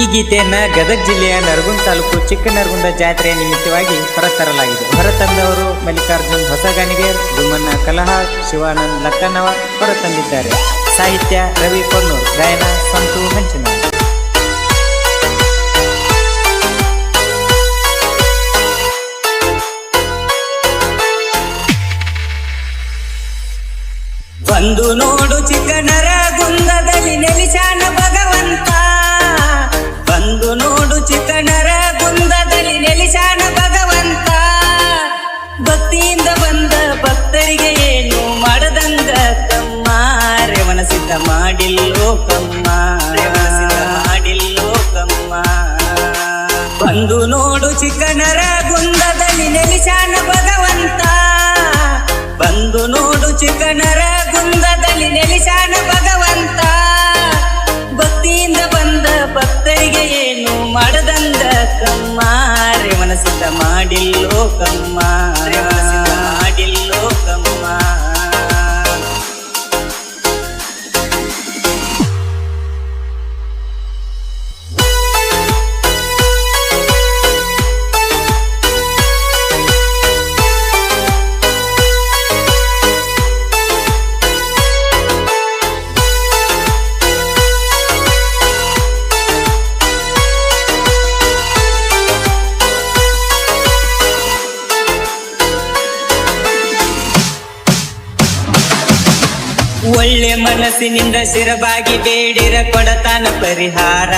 ಈ ಗೀತೆಯನ್ನ ಗದಗ ಜಿಲ್ಲೆಯ ನರಗುಂದ ತಾಲೂಕು ಚಿಕ್ಕನರಗುಂದ ಜಾತ್ರೆಯ ನಿಮಿತ್ತವಾಗಿ ಹೊರತರಲಾಗಿದೆ. ಹೊರತಂದವರು ಮಲ್ಲಿಕಾರ್ಜುನ್ ಹೊಸಗಾನಿಗೆ ಗುಮ್ಮಣ್ಣ ಕಲಹ, ಶಿವಾನಂದ್ ಲಕ್ಕನವ ಹೊರತಂದಿದ್ದಾರೆ. ಸಾಹಿತ್ಯ ರವಿ ಕೊನ್ನೂರ್ ಗಾಯನ ಸಂತು ಹಂಚಿನ ಬಂದು ನೋಡು ಚಿಕ್ಕನರ ಗುಂದದಲ್ಲಿ ನೆಲಿಸಾನ ಭಗವಂತ ಕಮ್ಮ ಮಾಡಿಲ್ಲೋ ಕಮ್ಮ ಬಂದು ನೋಡು ಚಿಕ್ಕನರ ಗುಂದದಲ್ಲಿ ನೆಲಿಸಾನ ಭಗವಂತ. ಬಂದು ನೋಡು ಚಿಕ್ಕನರ ಗುಂದದಲ್ಲಿ ನೆಲಿಸಾನ ಭಗವಂತ. ಭಕ್ತಿಯಿಂದ ಬಂದ ಭಕ್ತರಿಗೆ ಏನು ಮಾಡದಂದ ಕಮ್ಮ ರೇ ಮನಸ್ಸಿಂದ ಮಾಡಿಲ್ಲೋ ಕಮ್ಮ ಒಳ್ಳೆ ಮನಸ್ಸಿನಿಂದ ಸಿರಬಾಗಿ ಬೇಡಿರ ಕೊಡತಾನ ಪರಿಹಾರ.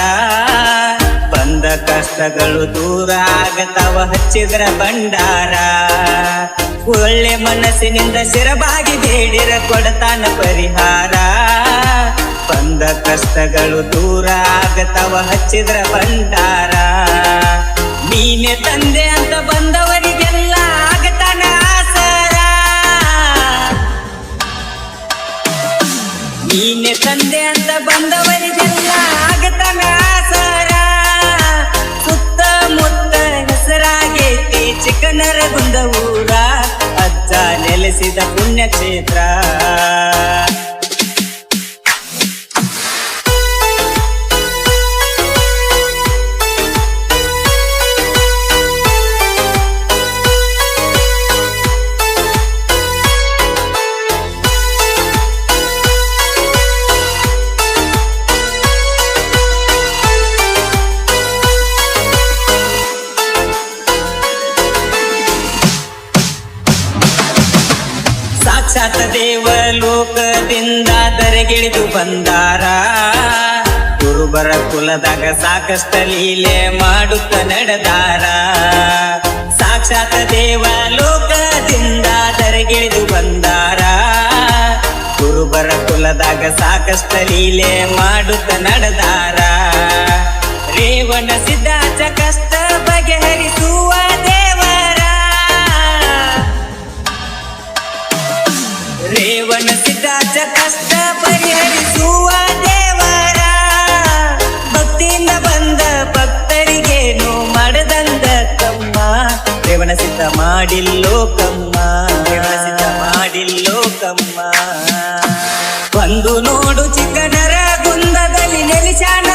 ಬಂದ ಕಷ್ಟಗಳು ದೂರ ಆಗತಾವ ಹಚ್ಚಿದ್ರ ಭಂಡಾರ. ಒಳ್ಳೆ ಮನಸ್ಸಿನಿಂದ ಸಿರಬಾಗಿ ಬೇಡಿರ ಕೊಡತಾನ ಪರಿಹಾರ. ಬಂದ ಕಷ್ಟಗಳು ದೂರ ಆಗತಾವ ಹಚ್ಚಿದ್ರ ಭಂಡಾರ. ನೆಲೆಸಿದ ಪುಣ್ಯಕ್ಷೇತ್ರ ಸಾಕ್ಷಾತ್ ದೇವ ಲೋಕದಿಂದ ತೆರೆಗಿಳಿದು ಬಂದಾರ. ಗುರುಬರ ಕುಲದಾಗ ಸಾಕಷ್ಟ ಲೀಲೆ ಮಾಡುತ್ತ ನಡೆದಾರ. ಸಾಕ್ಷಾತ್ ದೇವ ಲೋಕದಿಂದ ತೆರೆಗಿಳಿದು ಬಂದಾರ. ಗುರುಬರ ಕುಲದಾಗ ಸಾಕಷ್ಟ ಲೀಲೆ ಮಾಡುತ್ತ ನಡೆದಾರ. ರೇವಣ ಸಿದ್ಧ ಕಷ್ಟ ಬಂದ ಭಕ್ತರಿಗೇನು ಮಾಡದಂದ ಕಮ್ಮ. ರೇವಣ ಸಿದ್ಧ ಮಾಡಿಲ್ಲೋ ಕಮ್ಮ. ರೇವಣ ಮಾಡಿಲ್ಲೋ ಕಮ್ಮ. ಬಂದು ನೋಡು ಚಿಕ್ಕನರ ಗುಂದದಲ್ಲಿ ನೆಲಿಸಾನ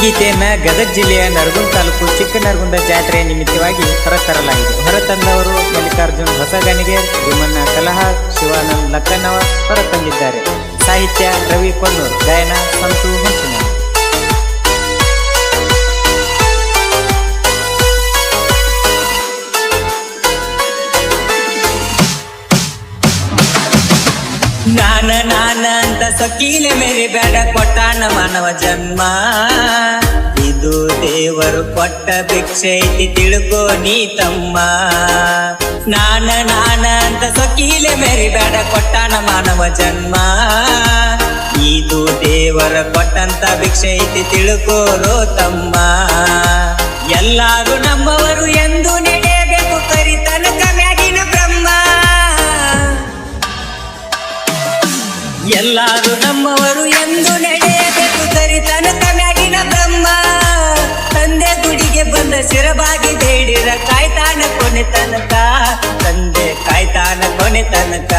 ಗೀತೆಯನ್ನ ಗದಗ ಜಿಲ್ಲೆಯ ನರಗುಂದ ತಾಲೂಕು ಚಿಕ್ಕನರಗುಂದ ಜಾತ್ರೆಯ ನಿಮಿತ್ತವಾಗಿ ಹೊರತರಲಾಗಿದೆ ಹೊರತಂದವರು ಮಲ್ಲಿಕಾರ್ಜುನ್ ಹೊಸಗಾನಿಗೇರ್ ಭೀಮಣ್ಣ ಕಲಹಾರ್ ಶಿವಾನಂದ್ ಲಕ್ಕನವರ್ ಹೊರತಂದಿದ್ದಾರೆ ಸಾಹಿತ್ಯ ರವಿ ಕೊನ್ನೂರ್ ಗಾಯನ ಸಂತು ಹಂಚಿನ ನಾನ ನಾನ ಅಂತ ಸಕೀಲೆ ಮೇರೆ ಬೇಡ ಕೊಟ್ಟಾನ ಮಾನವ ಜನ್ಮ. ಇದು ದೇವರು ಕೊಟ್ಟ ಭಿಕ್ಷೆ ಐತಿ, ತಿಳ್ಕೋ ನೀ ತಮ್ಮ. ನಾನ ನಾನ ಅಂತ ಸೊಕೀಲೆ ಮೆರಿಬೇಡ ಬೇಡ ಕೊಟ್ಟಾನ ಮಾನವ ಜನ್ಮ. ಇದು ದೇವರ ಕೊಟ್ಟಂತ ಭಿಕ್ಷೆ ಐತಿ, ತಿಳ್ಕೋರೋ ತಮ್ಮ. ಎಲ್ಲಾರು ನಮ್ಮವರು ಎಂದು ನಡೆಯಬೇಕು ಕರಿತನಕ ಮ್ಯಾಗಿನ ಬ್ರಹ್ಮ. ಎಲ್ಲಾರು ನಮ್ಮವರು ಎಂದು ನಡೆಯಬೇಕು ಕರಿತನಕ ಬಂದ ಸಿರಬಾಗಿ ಬೇಡಿರ ಕಾಯ್ತಾನ ಕೊನೆ ತನಕ ತಂದೆ ಕಾಯ್ತಾನ ಕೊನೆ ತನಕ.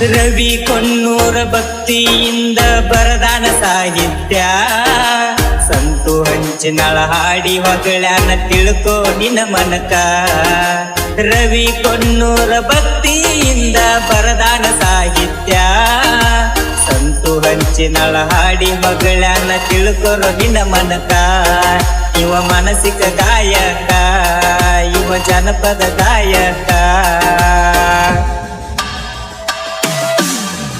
ರವಿ ಕೊನ್ನೂರ ಭಕ್ತಿಯಿಂದ ಬರದಾನ ಸಾಹಿತ್ಯ. ಸಂತು ಹಂಚಿನಳ ಹಾಡಿ ಹೊಗಳನ ತಿಳ್ಕೋ ನಿನ್ನ ಮನಕ. ರವಿ ಕೊನ್ನೂರ ಭಕ್ತಿಯಿಂದ ಬರದಾನ ಸಾಹಿತ್ಯ. ಸಂತು ಹಂಚಿನಳ ಹಾಡಿ ಹೊಗಳನ ತಿಳ್ಕೊರೋ ನಿನ್ನ ಮನಕ. ಇವ ಮಾನಸಿಕ ಗಾಯಕ ಇವ ಜನಪದ ಗಾಯಕ.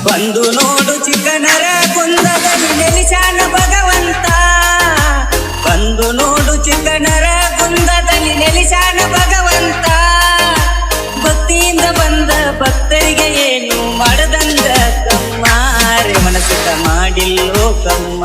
ಬಂದು ನೋಡು ಚಿಕ್ಕನರ ಕುಂದದಲ್ಲಿ ನೆಲಿಸಾನ ಭಗವಂತ. ಬಂದು ನೋಡು ಚಿಕ್ಕನರ ಕುಂದದಲ್ಲಿ ನೆಲಿಸಾನ ಭಗವಂತ. ಭಕ್ತಿಯಿಂದ ಬಂದ ಭಕ್ತರಿಗೆ ಏನು ಮಾಡದಂದ ಕಮ್ಮಾರೆ ಮನಸ್ಸು ಮನಸ್ಸಿತ ಮಾಡಿಲ್ಲೋ ಕಮ್ಮ.